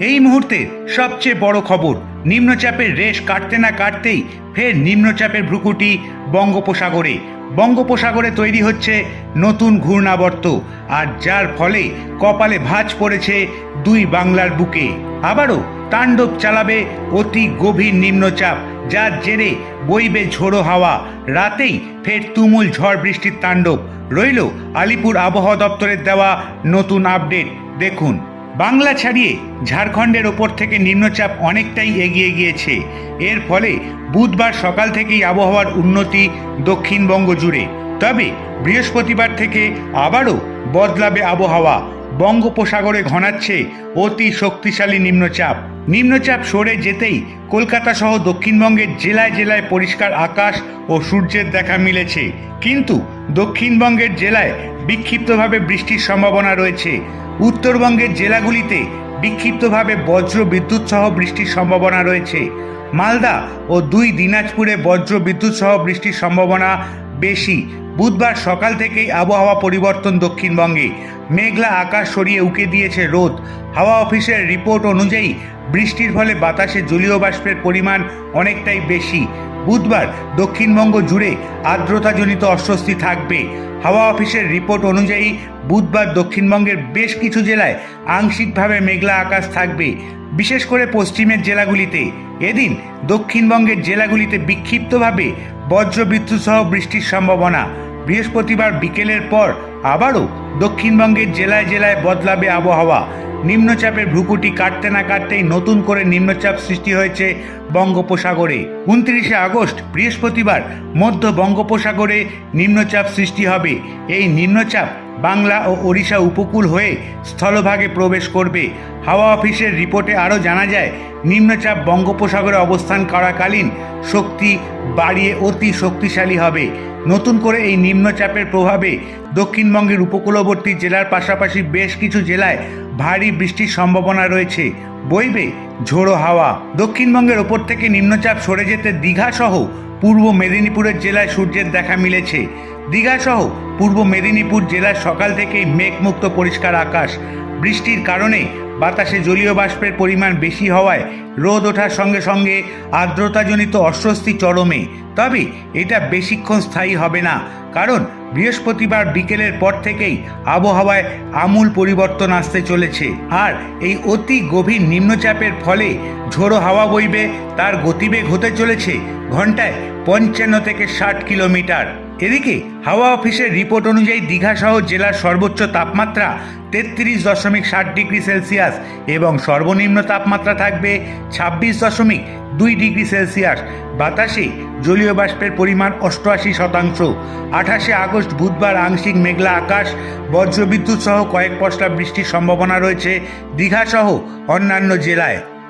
এই মুহূর্তে সবচেয়ে বড় খবর, নিম্নচাপের রেশ কাটতে না কাটতেই ফের নিম্নচাপের ভ্রুকুটি বঙ্গোপসাগরে। বঙ্গোপসাগরে তৈরি হচ্ছে নতুন ঘূর্ণাবর্ত, আর যার ফলে কপালে ভাঁজ পড়েছে দুই বাংলার বুকে। আবারও তাণ্ডব চালাবে অতি গভীর নিম্নচাপ, যার জেরে বইবে ঝোড়ো হাওয়া। রাতেই ফের তুমুল ঝড় বৃষ্টির তাণ্ডব। রইল আলিপুর আবহাওয়া দপ্তরের দেওয়া নতুন আপডেট। দেখুন। বাংলা ছাড়িয়ে ঝাড়খণ্ডের ওপর থেকে নিম্নচাপ অনেকটাই এগিয়ে গিয়েছে। এর ফলে বুধবার সকাল থেকেই আবহাওয়ার উন্নতি দক্ষিণবঙ্গ জুড়ে। তবে বৃহস্পতিবার থেকে আবারও বদলাবে আবহাওয়া। বঙ্গোপসাগরে ঘনাচ্ছে অতি শক্তিশালী নিম্নচাপ। নিম্নচাপ সরে যেতেই কলকাতা সহ দক্ষিণবঙ্গের জেলায় জেলায় পরিষ্কার আকাশ ও সূর্যের দেখা মিলেছে। কিন্তু দক্ষিণবঙ্গের জেলায় বিক্ষিপ্তভাবে বৃষ্টির সম্ভাবনা রয়েছে। উত্তরবঙ্গের জেলাগুলিতে বিক্ষিপ্তভাবে বজ্র বিদ্যুৎ সহ বৃষ্টির সম্ভাবনা রয়েছে। মালদা ও দুই দিনাজপুরে বজ্র বিদ্যুৎ সহ বৃষ্টির সম্ভাবনা বেশি। বুধবার সকাল থেকেই আবহাওয়া পরিবর্তন দক্ষিণবঙ্গে। মেঘলা আকাশ সরিয়ে উকে দিয়েছে রোদ। হাওয়া অফিসের রিপোর্ট অনুযায়ী বৃষ্টির ফলে বাতাসে জলীয় বাষ্পের পরিমাণ অনেকটাই বেশি। বুধবার দক্ষিণবঙ্গ জুড়ে আর্দ্রতাজনিত অস্বস্তি থাকবে। হাওয়া অফিসের রিপোর্ট অনুযায়ী বুধবার দক্ষিণবঙ্গের বেশ কিছু জেলায় আংশিকভাবে মেঘলা আকাশ থাকবে, বিশেষ করে পশ্চিমের জেলাগুলিতে। এদিন দক্ষিণবঙ্গের জেলাগুলিতে বিক্ষিপ্তভাবে বজ্রবিদ্যুৎ সহ বৃষ্টির সম্ভাবনা। বৃহস্পতিবার বিকেলের পর আবারও দক্ষিণবঙ্গের জেলায় জেলায় বদলাবে আবহাওয়া। নিম্নচাপের ভ্রুকুটি কাটতে না কাটতেই নতুন করে নিম্নচাপ সৃষ্টি হয়েছে বঙ্গোপসাগরে। উনত্রিশে আগস্ট, বৃহস্পতিবার মধ্য বঙ্গোপসাগরে নিম্নচাপ সৃষ্টি হবে। এই নিম্নচাপ বাংলা ও ওড়িশা উপকূল হয়ে স্থলভাগে প্রবেশ করবে। হাওয়া অফিসের রিপোর্টে আরও জানা যায়, নিম্নচাপ বঙ্গোপসাগরে অবস্থান করাকালীন শক্তি বাড়িয়ে অতি শক্তিশালী হবে। নতুন করে এই নিম্নচাপের প্রভাবে দক্ষিণবঙ্গের উপকূলবর্তী জেলার পাশাপাশি বেশ কিছু জেলায় ভারী বৃষ্টির সম্ভাবনা রয়েছে। বইবে ঝোড়ো হাওয়া। দক্ষিণবঙ্গের ওপর থেকে নিম্নচাপ সরে যেতে দীঘা সহ পূর্ব মেদিনীপুরের জেলায় সূর্যের দেখা মিলেছে। দীঘা সহ পূর্ব মেদিনীপুর জেলার সকাল থেকেই মেঘমুক্ত পরিষ্কার আকাশ। বৃষ্টির কারণে বাতাসে জলীয় বাষ্পের পরিমাণ বেশি হওয়ায় রোদ ওঠার সঙ্গে সঙ্গে আর্দ্রতাজনিত অস্বস্তি চরমে। তবে এটা বেশিক্ষণ স্থায়ী হবে না, কারণ বৃহস্পতিবার বিকেলের পর থেকেই আবহাওয়ায় আমূল পরিবর্তন আসতে চলেছে। আর এই অতি গভীর নিম্নচাপের ফলে ঝোড়ো হাওয়া বইবে, তার গতিবেগ হতে চলেছে ঘন্টায় পঞ্চান্ন থেকে ষাট কিলোমিটার। এদিকে হাওয়া অফিসের রিপোর্ট অনুযায়ী দীঘা সহ জেলার সর্বোচ্চ তাপমাত্রা তেত্রিশ দশমিক ষাট ডিগ্রি সেলসিয়াস। এবং সর্বনিম্ন তাপমাত্রা থাকবে ছাব্বিশ দশমিক দুই ডিগ্রি সেলসিয়াস। বাতাসে জলীয় বাষ্পের পরিমাণ অষ্টআশি শতাংশ। আঠাশে আগস্ট বুধবার আংশিক মেঘলা আকাশ, বজ্রবিদ্যুৎ সহ কয়েক পশলা বৃষ্টির সম্ভাবনা রয়েছে দীঘাসহ অন্যান্য জেলায়।